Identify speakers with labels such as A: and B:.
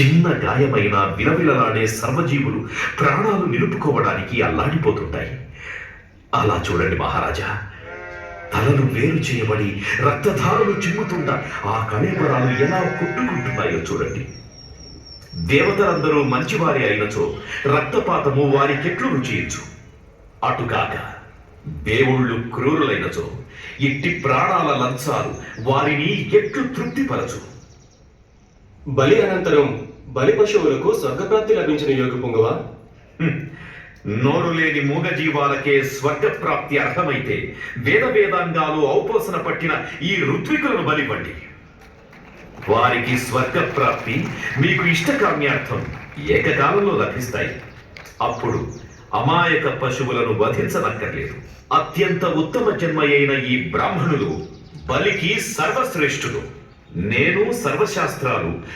A: చిన్న గాయమైన విలవిలలాడే సర్వజీవులు ప్రాణాలు నిలుపుకోవడానికి అల్లాడిపోతుంటాయి. అలా చూడండి మహారాజా. తలలు వేరు చేయబడి రక్తధారలు చిమ్ముతుండ ఆ కళేబరాలు ఎలా కొట్టుకుంటున్నాయో చూడండి. దేవతలందరూ మంచివారి అయినచో రక్తపాతము వారికెట్లు రుచియించు. అటుకాక దేవుళ్ళు క్రూరులైనచో ఇట్టి ప్రాణాల లంచాలు వారిని ఎట్లు తృప్తిపరచు.
B: బలి అనంతరం బలి పశువులకు స్వర్గప్రాప్తి లభించిన యోగి పొంగవా?
A: నోరు లేని మూగజీవాలకే స్వర్గప్రాప్తి అర్థమైతే వేద వేదాంగాలు ఔపోసన పట్టిన ఈ ఋత్వికులను బలివ్వండి. వారికి స్వర్గప్రాప్తి మీకు ఇష్టకామ్యార్థం ఏకకాలంలో లభిస్తాయి. అప్పుడు అమాయక పశువులను వధించనక్కర్లేదు. అత్యంత ఉత్తమ జన్మ అయిన ఈ బ్రాహ్మణులు బలికి సర్వశ్రేష్ఠులు. నేను సర్వశాస్త్రాలు